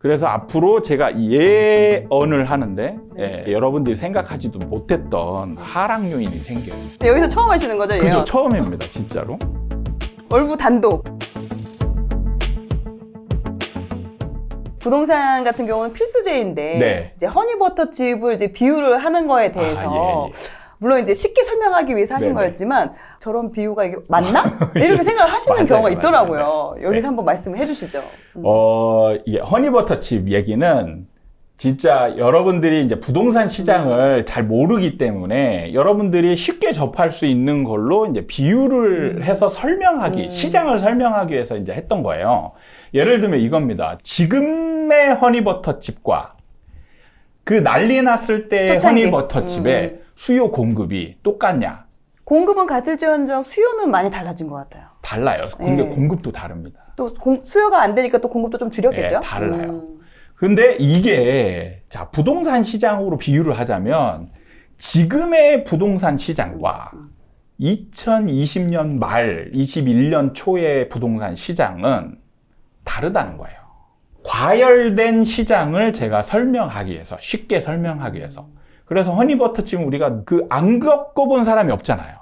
그래서 앞으로 제가 예언을 하는데 예, 여러분들이 생각하지도 못했던 하락 요인이 생겨요. 네, 여기서 처음 하시는 거죠? 그죠? 예언? 처음입니다, 진짜로. 얼부 단독. 부동산 같은 경우는 필수제인데 네. 이제 허니버터칩을 이제 비유를 하는 거에 대해서 아, 예, 예. 물론 이제 쉽게 설명하기 위해서 하신 네네. 거였지만 저런 비유가 이게 맞나? 이렇게 생각을 하시는 맞아요, 경우가 맞아요. 있더라고요. 네. 여기서 네. 한번 말씀해 주시죠. 음. 어, 이게 허니버터칩 얘기는 진짜 여러분들이 이제 부동산 시장을 잘 모르기 때문에 여러분들이 쉽게 접할 수 있는 걸로 이제 비유를 해서 설명하기, 음. 시장을 설명하기 위해서 이제 했던 거예요. 예를 들면 이겁니다. 지금의 허니버터칩과 그 난리 났을 때의 초창기. 허니버터칩의 음. 수요 공급이 똑같냐? 공급은 같을지언정 수요는 많이 달라진 것 같아요. 달라요. 근데 네. 공급도 다릅니다. 또 공- 수요가 안 되니까 또 공급도 좀 줄였겠죠? 네, 달라요. 음. 근데 이게 자 부동산 시장으로 비유를 하자면 지금의 부동산 시장과 2020년 말 21년 초의 부동산 시장은 다르다는 거예요. 과열된 시장을 제가 설명하기 위해서 쉽게 설명하기 위해서 그래서 허니버터칩은 우리가 그 안 겪어본 사람이 없잖아요.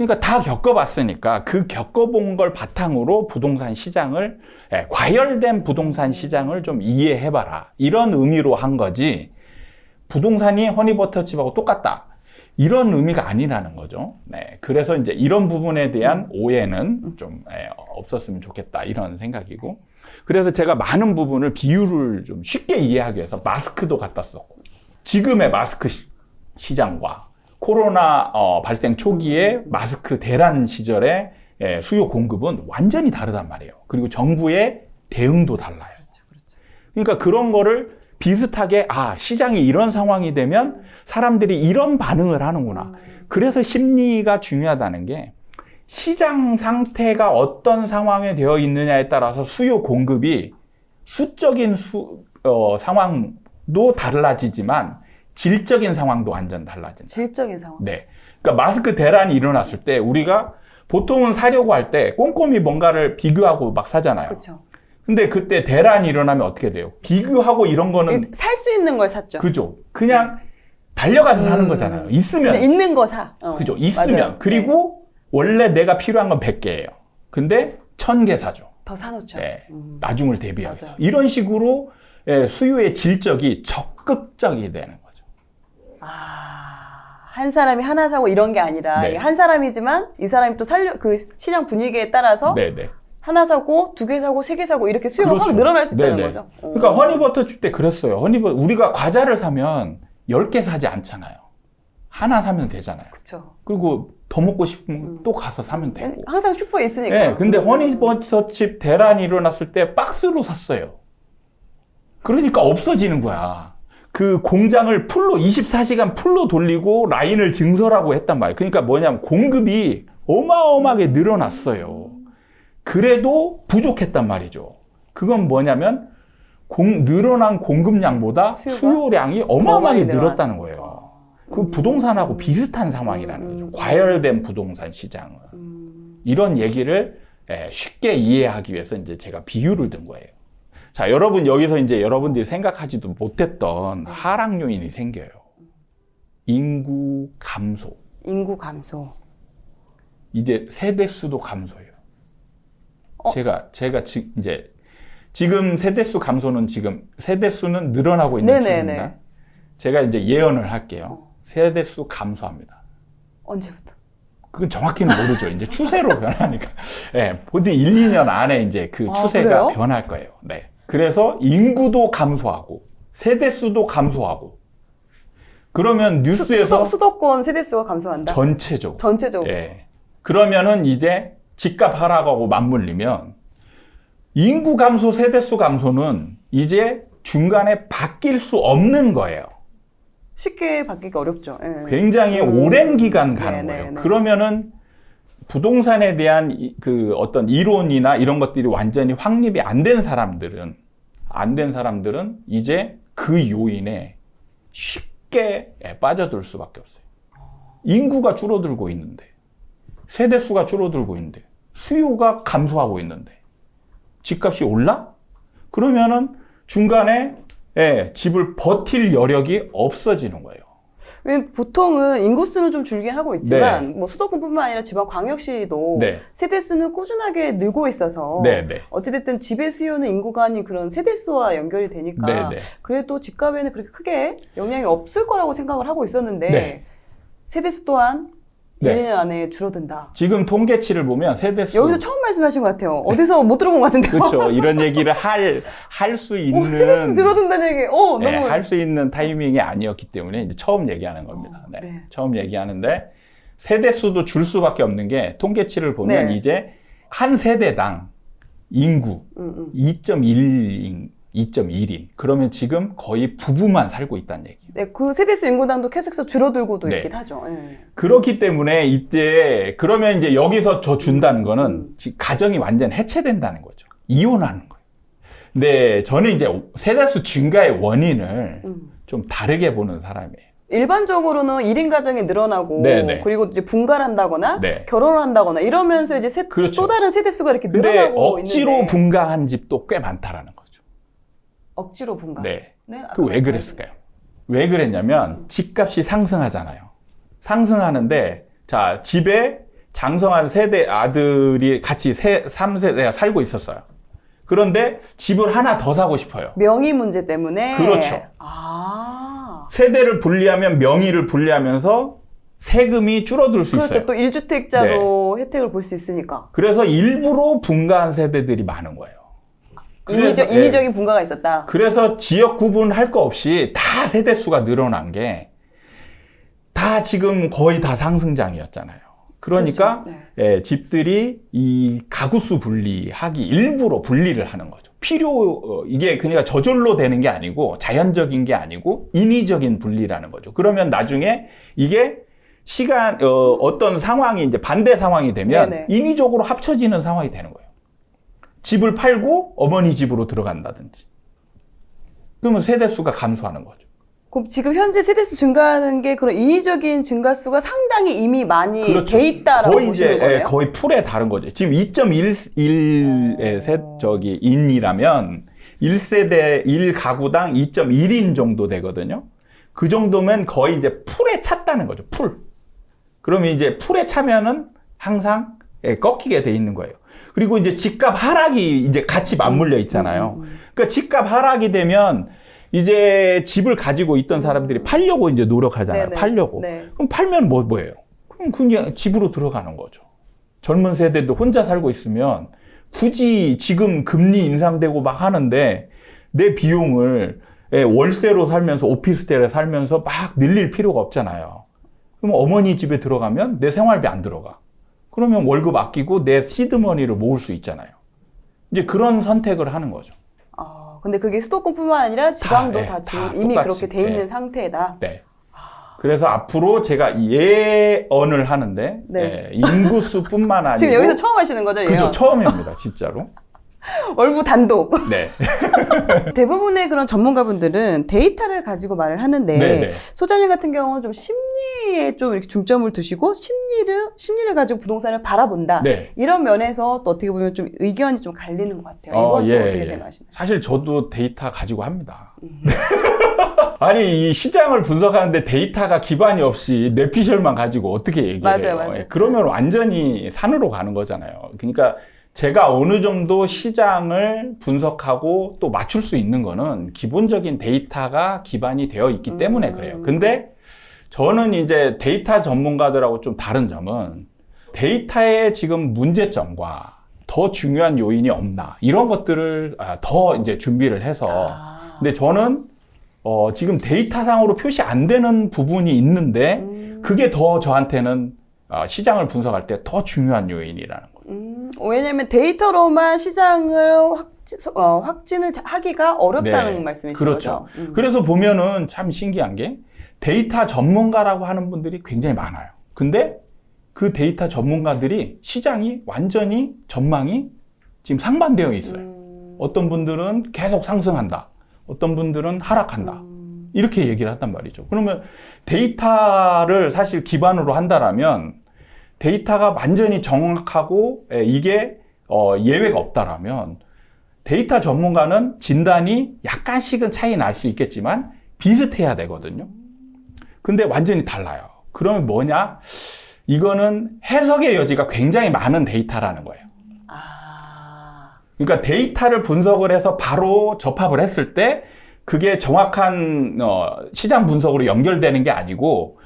그러니까 다 겪어봤으니까 그 겪어본 걸 바탕으로 부동산 시장을 예, 과열된 부동산 시장을 좀 이해해봐라. 이런 의미로 한 거지. 부동산이 허니버터칩하고 똑같다. 이런 의미가 아니라는 거죠. 네, 그래서 이제 이런 부분에 대한 오해는 좀 예, 없었으면 좋겠다. 이런 생각이고. 그래서 제가 많은 부분을 비유를 좀 쉽게 이해하기 위해서 마스크도 갖다 썼고 지금의 마스크 시- 시장과 코로나 어, 발생 초기에 마스크 대란 시절에 예, 수요 공급은 완전히 다르단 말이에요. 그리고 정부의 대응도 달라요. 그렇죠, 그렇죠. 그러니까 그런 거를 비슷하게 아 시장이 이런 상황이 되면 사람들이 이런 반응을 하는구나. 그래서 심리가 중요하다는 게 시장 상태가 어떤 상황에 되어 있느냐에 따라서 수요 공급이 수적인 수, 어, 상황도 달라지지만 질적인 상황도 완전 달라진다. 질적인 상황. 네. 그러니까 마스크 대란이 일어났을 때 우리가 보통은 사려고 할 때 꼼꼼히 뭔가를 비교하고 막 사잖아요. 그렇죠. 근데 그때 대란이 일어나면 어떻게 돼요? 비교하고 이런 거는 살 수 있는 걸 샀죠. 그죠. 그냥 달려가서 사는 음. 거잖아요. 있으면 있는 거 사. 어, 그죠. 있으면 맞아요. 네. 그리고 원래 내가 필요한 건 100개예요. 근데 1000개 사죠. 더 사놓죠. 예. 음. 나중을 대비해서. 이런 식으로 예, 수요의 질적이 적극적이 되는 거죠. 아, 한 사람이 하나 사고 이런 게 아니라 네. 한 사람이지만 이 사람이 또 살려 그 시장 분위기에 따라서 네, 네. 하나 사고 두 개 사고 세 개 사고 이렇게 수요가 그렇죠. 확 늘어날 수 있다는 네네. 거죠. 어. 그러니까 허니버터 칩 때 그랬어요. 허니버 우리가 과자를 사면 10개 사지 않잖아요. 하나 사면 되잖아요. 그렇죠. 그리고 더 먹고 싶으면 또 가서 사면 되고. 항상 슈퍼에 있으니까. 네, 근데 허니버터 칩 대란이 일어났을 때 박스로 샀어요. 그러니까 없어지는 거야. 그 공장을 풀로 24시간 풀로 돌리고 라인을 증설하고 했단 말이에요. 그러니까 뭐냐면 공급이 어마어마하게 늘어났어요. 그래도 부족했단 말이죠. 그건 뭐냐면 공- 늘어난 공급량보다 수요가 많이 어마어마하게. 늘었다는 거예요. 그 부동산하고 비슷한 상황이라는 음, 거죠. 음. 과열된 부동산 시장은. 음, 이런 얘기를 예, 쉽게 이해하기 위해서 이제 제가 비유를 든 거예요. 자, 여러분 여기서 이제 여러분들이 생각하지도 못했던 하락 요인이 생겨요. 인구 감소. 인구 감소. 이제 세대 수도 감소해요. 어? 제가 제가 지, 이제 지금 세대 수 감소는 지금 세대 수는 늘어나고 있는. 중입니다. 제가 이제 예언을 할게요. 어. 세대 수 감소합니다. 언제부터? 그건 정확히는 모르죠. 이제 추세로 변하니까. 예, 보통 1, 2년 안에 이제 그 아, 추세가 그래요? 변할 거예요. 네. 그래서 인구도 감소하고, 세대 수도 감소하고, 그러면 수, 뉴스에서 수도, 수도권 세대 수가 감소한다. 전체적으로. 전체적으로. 예. 그러면은 이제 집값 하락하고 맞물리면 인구 감소, 세대 수 감소는 이제 중간에 바뀔 수 없는 거예요. 쉽게 바뀌기 어렵죠. 예. 굉장히 음. 오랜 기간 가는 네, 네, 거예요. 네. 그러면은 부동산에 대한 이- 그 어떤 이론이나 이런 것들이 완전히 확립이 안 된 사람들은 안 된 사람들은 이제 그 요인에 쉽게 예, 빠져들 수밖에 없어요. 인구가 줄어들고 있는데 세대 수가 줄어들고 있는데 수요가 감소하고 있는데 집값이 올라? 그러면은 중간에 예, 집을 버틸 여력이 없어지는 거예요. 왜 보통은 인구수는 좀 줄긴 하고 있지만 뭐 수도권뿐만 아니라 지방 광역시도 네. 세대 수는 꾸준하게 늘고 있어서 네, 네. 어찌됐든 집의 수요는 인구가 아닌 그런 세대 수와 연결이 되니까 네, 네. 그래도 집값에는 그렇게 크게 영향이 없을 거라고 생각을 하고 있었는데 네. 세대 수 또한 네. 1, 2년 안에 줄어든다. 지금 통계치를 보면 세대 수 여기서 처음 말씀하신 것 같아요. 어디서 못 들어본 것 같은데요. 그렇죠. 이런 얘기를 할 할수 오, 있는 세대 수 줄어든다는 얘기. 어, 너무 할수 있는 타이밍이 아니었기 때문에 이제 처음 얘기하는 겁니다. 네. 네. 처음 얘기하는데 세대 수도 줄 수밖에 없는 게 통계치를 보면 네. 이제 한 세대당 인구 음, 음. 2.1인 2.1인 그러면 지금 거의 부부만 살고 있다는 얘기. 네, 그 세대 수 인구당도 계속해서 줄어들고도 네. 있긴 하죠. 예. 그렇기 때문에 이때 그러면 이제 여기서 저 준다는 거는 음. 지- 가정이 완전 해체된다는 거죠. 이혼하는 거예요. 근데 저는 이제 세대수 증가의 원인을 음. 좀 다르게 보는 사람이에요. 일반적으로는 1인 가정이 늘어나고 네, 네. 그리고 이제 분가를 한다거나 네. 결혼을 한다거나 이러면서 이제 세- 그렇죠. 또 다른 세대 수가 이렇게 근데 늘어나고 억지로 있는데 분가한 집도 꽤 많다라는 거죠. 억지로 분가. 네. 네, 그 왜 그랬을까요? 왜 그랬냐면 집값이 상승하잖아요. 상승하는데 자 집에 장성한 세대 아들이 같이 세 3세대가 살고 있었어요. 그런데 집을 하나 더 사고 싶어요. 명의 문제 때문에. 그렇죠. 아. 세대를 분리하면 명의를 분리하면서 세금이 줄어들 수 그렇죠. 있어요. 네. 또 1주택자로 혜택을 볼 수 있으니까. 그래서 일부러 분가한 세대들이 많은 거예요. 그래서, 인위적, 예. 인위적인 분가가 있었다. 그래서 지역 구분할 거 없이 다 세대 수가 늘어난 게 다 지금 거의 다 상승장이었잖아요. 그러니까 그렇죠. 예, 집들이 이 가구수 분리하기 일부러 분리를 하는 거죠. 필요 어, 이게 그러니까 저절로 되는 게 아니고 자연적인 게 아니고 인위적인 분리라는 거죠. 그러면 나중에 이게 시간 어, 어떤 상황이 이제 반대 상황이 되면 네네. 인위적으로 합쳐지는 상황이 되는 거예요. 집을 팔고 어머니 집으로 들어간다든지. 그러면 세대 수가 감소하는 거죠. 그럼 지금 현재 세대수 증가하는 게 그런 인위적인 증가수가 상당히 이미 많이 돼 있다라고 그렇죠. 거의 보시는 이제 거예요? 예, 거의 풀에 다른 거죠. 지금 2.1의 세 저기 인이라면 1세대 1가구당 2.1인 정도 되거든요. 그 정도면 거의 이제 풀에 찼다는 거죠. 풀. 그러면 이제 풀에 차면은 항상 예, 꺾이게 돼 있는 거예요. 그리고 이제 집값 하락이 이제 같이 맞물려 있잖아요. 음, 그러니까 집값 하락이 되면 이제 집을 가지고 있던 사람들이 팔려고 이제 노력하잖아요. 네네. 팔려고. 네. 그럼 팔면 뭐 뭐예요? 그럼 그냥 집으로 들어가는 거죠. 젊은 세대도 혼자 살고 있으면 굳이 지금 금리 인상되고 막 하는데 내 비용을 예, 월세로 살면서 오피스텔에 살면서 막 늘릴 필요가 없잖아요. 그럼 어머니 집에 들어가면 내 생활비 안 들어가. 그러면 월급 아끼고 내 시드머니를 모을 수 있잖아요. 이제 그런 선택을 하는 거죠. 아, 근데 그게 수도권뿐만 아니라 지방도 예, 다, 지금 다 이미 똑같이, 그렇게 돼 있는 예. 상태다. 네. 그래서 앞으로 제가 예언을 하는데 네. 예, 인구수뿐만 아니고 지금 여기서 처음 하시는 거죠? 그죠 예언? 처음입니다 진짜로. 월부 단독. 네. 대부분의 그런 전문가분들은 데이터를 가지고 말을 하는데 네, 네. 소장님 같은 경우는 좀 심리 에 좀 이렇게 중점을 두시고 심리를 심리를 가지고 부동산을 바라본다. 네. 이런 면에서 또 어떻게 보면 좀 의견이 좀 갈리는 것 같아요. 이건 어, 또 예, 어떻게 예. 생각하시나요? 사실 저도 데이터 가지고 합니다. 음. 아니 이 시장을 분석하는데 데이터가 기반이 없이 뇌피셜만 가지고 어떻게 얘기해요? 맞아요, 맞아요. 예, 그러면 완전히 산으로 가는 거잖아요. 그러니까 제가 어느 정도 시장을 분석하고 또 맞출 수 있는 거는 기본적인 데이터가 기반이 되어 있기 때문에 음. 그래요. 근데 저는 이제 데이터 전문가들하고 좀 다른 점은 데이터의 지금 문제점과 더 중요한 요인이 없나 이런 것들을 아, 더 이제 준비를 해서 아. 근데 저는 어, 지금 데이터상으로 표시 안 되는 부분이 있는데 음, 그게 더 저한테는 어, 시장을 분석할 때 더 중요한 요인이라는 거예요. 음, 왜냐하면 데이터로만 시장을 확진, 어, 확진을 자- 하기가 어렵다는 네, 말씀이신 그렇죠. 거죠? 음. 그래서 보면은 참 신기한 게 데이터 전문가라고 하는 분들이 굉장히 많아요. 근데 그 데이터 전문가들이 시장이 완전히 전망이 지금 상반되어 있어요. 음, 어떤 분들은 계속 상승한다. 어떤 분들은 하락한다. 음, 이렇게 얘기를 한단 말이죠. 그러면 데이터를 사실 기반으로 한다라면 데이터가 완전히 정확하고 예, 이게 어, 예외가 없다라면 데이터 전문가는 진단이 약간씩은 차이 날 수 있겠지만 비슷해야 되거든요. 근데 완전히 달라요. 그러면 뭐냐? 이거는 해석의 여지가 굉장히 많은 데이터라는 거예요. 아. 그러니까 데이터를 분석을 해서 바로 접합을 했을 때 그게 정확한 어, 시장 분석으로 연결되는 게 아니고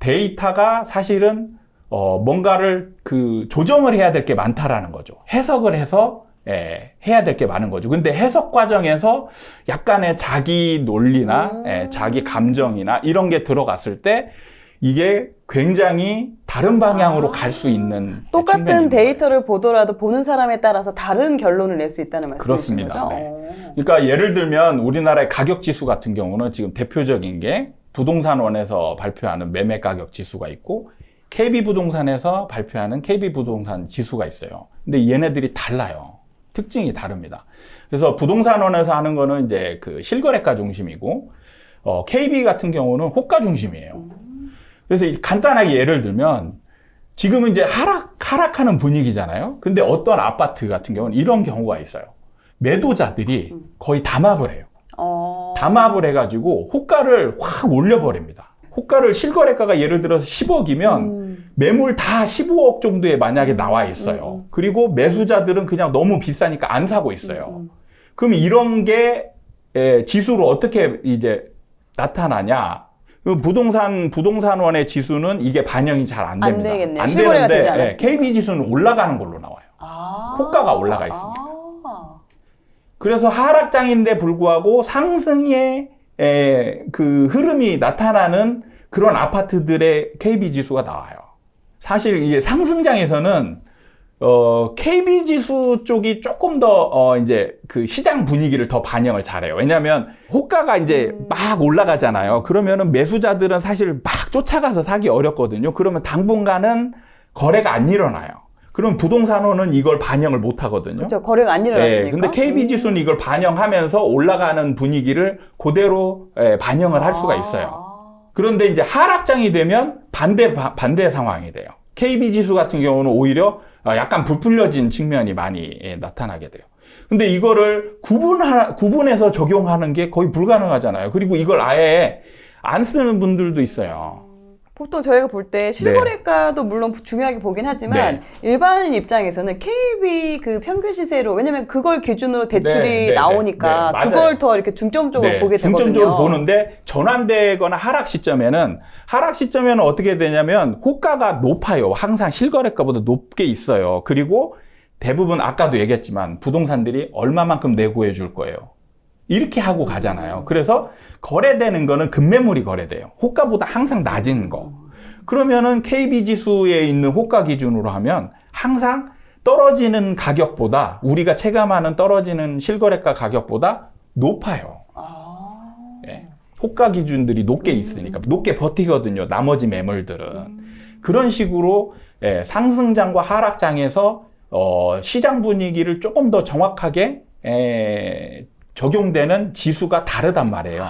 데이터가 사실은 어, 뭔가를 그 조정을 해야 될 게 많다라는 거죠. 해석을 해서 예, 해야 될 게 많은 거죠. 근데 해석 과정에서 약간의 자기 논리나 음. 예, 자기 감정이나 이런 게 들어갔을 때 이게 굉장히 다른 방향으로 아. 갈수 있는 똑같은. 데이터를 보더라도 보는 사람에 따라서 다른 결론을 낼 수 있다는 말씀이신 그렇습니다. 거죠? 네. 어. 그러니까 예를 들면 우리나라의 가격 지수 같은 경우는 지금 대표적인 게 부동산원에서 발표하는 매매 가격 지수가 있고 KB 부동산에서 발표하는 KB 부동산 지수가 있어요. 근데 얘네들이 달라요. 특징이 다릅니다. 그래서 부동산원에서 하는 거는 이제 그 실거래가 중심이고 어, KB 같은 경우는 호가 중심이에요. 그래서 이 간단하게 예를 들면 지금은 이제 하락 하락하는 분위기잖아요. 근데 어떤 아파트 같은 경우는 이런 경우가 있어요. 매도자들이 거의 담합을 해요. 어. 담합을 해가지고 호가를 확 올려버립니다. 호가를 실거래가가 예를 들어서 10억이면 음. 매물 다 15억 정도에 만약에 나와 있어요. 그리고 매수자들은 그냥 너무 비싸니까 안 사고 있어요. 음. 그럼 이런 게 에, 지수로 어떻게 이제 나타나냐? 그 부동산 부동산원의 지수는 이게 반영이 잘안안 됩니다. 되겠네요. 실거래가 되지 않았으니까. KB 지수는 올라가는 걸로 나와요. 아. 호가가 올라가 있습니다. 아. 그래서 하락장인데 불구하고 상승의 에, 그 흐름이 나타나는 그런 아파트들의 KB 지수가 나와요. 사실 이게 상승장에서는 어, KB 지수 쪽이 조금 더 어, 이제 그 시장 분위기를 더 반영을 잘해요. 왜냐하면 호가가 이제 막 올라가잖아요. 그러면은 매수자들은 사실 막 쫓아가서 사기 어렵거든요. 그러면 당분간은 거래가 안 일어나요. 그럼 부동산원은 이걸 반영을 못 하거든요. 그렇죠. 거래가 안 일어났으니까. 예, 근데 KB 지수는 이걸 반영하면서 올라가는 분위기를 그대로 예, 반영을 할 수가 있어요. 아. 그런데 이제 하락장이 되면 반대 바- 반대 상황이 돼요. KB 지수 같은 경우는 오히려 어, 약간 부풀려진 측면이 많이 예, 나타나게 돼요. 근데 이거를 구분하, 구분해서 적용하는 게 거의 불가능하잖아요. 그리고 이걸 아예 안 쓰는 분들도 있어요. 보통 저희가 볼 때 실거래가도 물론 중요하게 보긴 하지만 네. 일반인 입장에서는 KB 그 평균 시세로 왜냐면 그걸 기준으로 대출이 네, 네, 나오니까 네, 네. 그걸 더 이렇게 중점적으로 네, 보게 되거든요. 중점적으로 보는데 전환되거나 하락 시점에는 하락 시점에는 어떻게 되냐면 호가가 높아요. 항상 실거래가보다 높게 있어요. 그리고 대부분 아까도 얘기했지만 부동산들이 얼마만큼 내고해 줄 거예요. 이렇게 하고 가잖아요. 그래서 거래되는 거는 급매물이 거래돼요. 호가보다 항상 낮은 거. 그러면은 KB 지수에 있는 호가 기준으로 하면 항상 떨어지는 가격보다 우리가 체감하는 떨어지는 실거래가 가격보다 높아요. 아. 예. 호가 기준들이 높게 있으니까 높게 버티거든요. 나머지 매물들은 그런 식으로 예, 상승장과 하락장에서 어, 시장 분위기를 조금 더 정확하게 에, 적용되는 지수가 다르단 말이에요.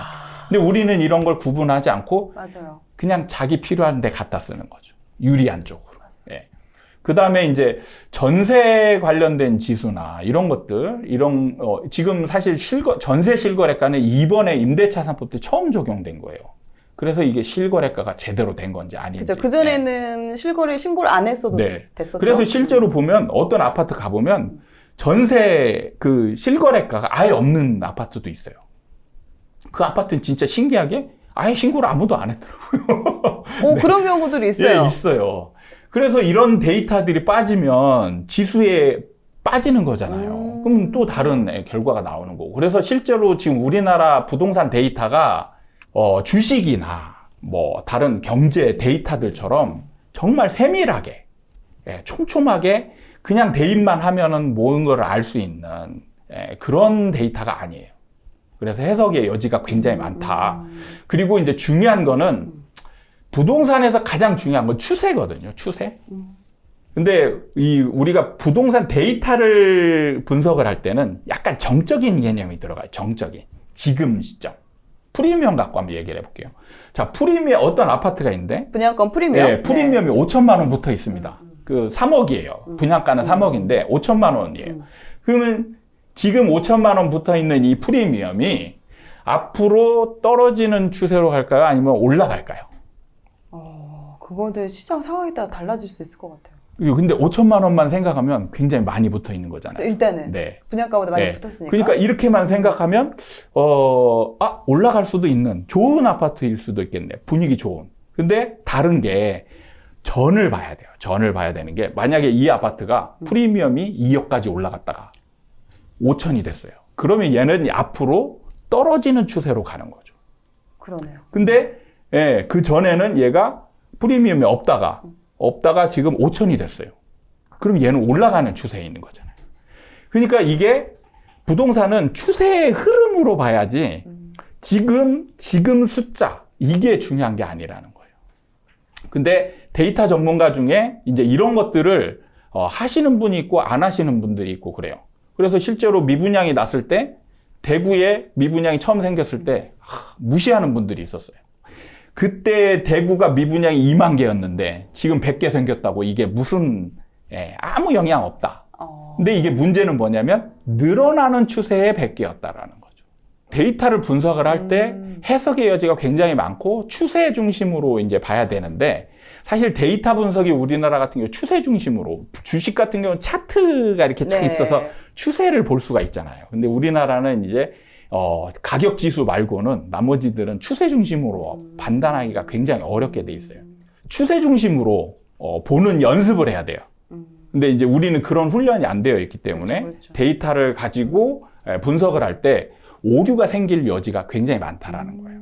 근데 우리는 이런 걸 구분하지 않고 맞아요. 그냥 자기 필요한 데 갖다 쓰는 거죠. 유리한 쪽으로. 예. 그 다음에 이제 전세 관련된 지수나 이런 것들, 이런, 어, 지금 사실 실거, 전세 실거래가는 이번에 임대차 3법 때 처음 적용된 거예요. 그래서 이게 실거래가가 제대로 된 건지 아닌지. 그죠. 그 전에는 실거래 신고를 안 했어도 네. 됐었죠. 그래서 실제로 보면 어떤 아파트 가보면 전세 그 실거래가가 아예 없는 아파트도 있어요. 그 아파트는 진짜 신기하게 아예 신고를 아무도 안 했더라고요. 오, 그런 경우들이 있어요. 예, 있어요. 그래서 이런 데이터들이 빠지면 지수에 빠지는 거잖아요. 음. 그럼 또 다른 예, 결과가 나오는 거고. 그래서 실제로 지금 우리나라 부동산 데이터가 어, 주식이나 뭐 다른 경제 데이터들처럼 정말 세밀하게, 예, 촘촘하게 그냥 대입만 하면은 모든 걸 알 수 있는 예, 그런 데이터가 아니에요. 그래서 해석의 여지가 굉장히 많다. 그리고 이제 중요한 거는 부동산에서 가장 중요한 건 추세거든요. 추세. 근데 이 우리가 부동산 데이터를 분석을 할 때는 약간 정적인 개념이 들어가요. 정적인. 지금 시점. 프리미엄 갖고 한번 얘기를 해볼게요. 자, 프리미엄 어떤 아파트가 있는데 분양권 프리미엄. 예, 프리미엄이 5천만 원 붙어 있습니다. 그 3억이에요. 분양가는 3억인데 5천만 원이에요. 그러면 지금 5천만 원 붙어 있는 이 프리미엄이 앞으로 떨어지는 추세로 갈까요? 아니면 올라갈까요? 어, 그거는 시장 상황에 따라 달라질 수 있을 것 같아요. 이거 근데 5천만 원만 생각하면 굉장히 많이 붙어 있는 거잖아요. 일단은 네. 분양가보다 많이 네. 붙었으니까. 그러니까 이렇게만 생각하면 어, 아, 올라갈 수도 있는 좋은 아파트일 수도 있겠네. 분위기 좋은. 근데 다른 게 전을 봐야 돼요. 전을 봐야 되는 게 만약에 이 아파트가 프리미엄이 2억까지 올라갔다가 5천이 됐어요. 그러면 얘는 앞으로 떨어지는 추세로 가는 거죠. 그러네요. 근데 예, 그 전에는 얘가 프리미엄이 없다가 없다가 지금 5천이 됐어요. 그럼 얘는 올라가는 추세에 있는 거잖아요. 그러니까 이게 부동산은 추세의 흐름으로 봐야지 지금 지금 숫자 이게 중요한 게 아니라는 거예요. 근데 데이터 전문가 중에 이제 이런 것들을 어, 하시는 분이 있고 안 하시는 분들이 있고 그래요. 그래서 실제로 미분양이 났을 때 대구에 미분양이 처음 생겼을 때 하, 무시하는 분들이 있었어요. 그때 대구가 미분양이 2만 개였는데 지금 100개 생겼다고 이게 무슨 예, 아무 영향 없다. 어, 근데 이게 문제는 뭐냐면 늘어나는 추세의 100개였다라는 거죠. 데이터를 분석을 할때 음. 해석의 여지가 굉장히 많고 추세 중심으로 이제 봐야 되는데 사실 데이터 분석이 우리나라 같은 경우 추세 중심으로 주식 같은 경우는 차트가 이렇게 쫙 네. 있어서 추세를 볼 수가 있잖아요. 근데 우리나라는 이제 어, 가격 지수 말고는 나머지들은 추세 중심으로 판단하기가 굉장히 어렵게 돼 있어요. 추세 중심으로 어, 보는 연습을 해야 돼요. 음, 근데 이제 우리는 그런 훈련이 안 되어 있기 때문에 그렇죠, 그렇죠. 데이터를 가지고 에, 분석을 할 때 오류가 생길 여지가 굉장히 많다라는 거예요.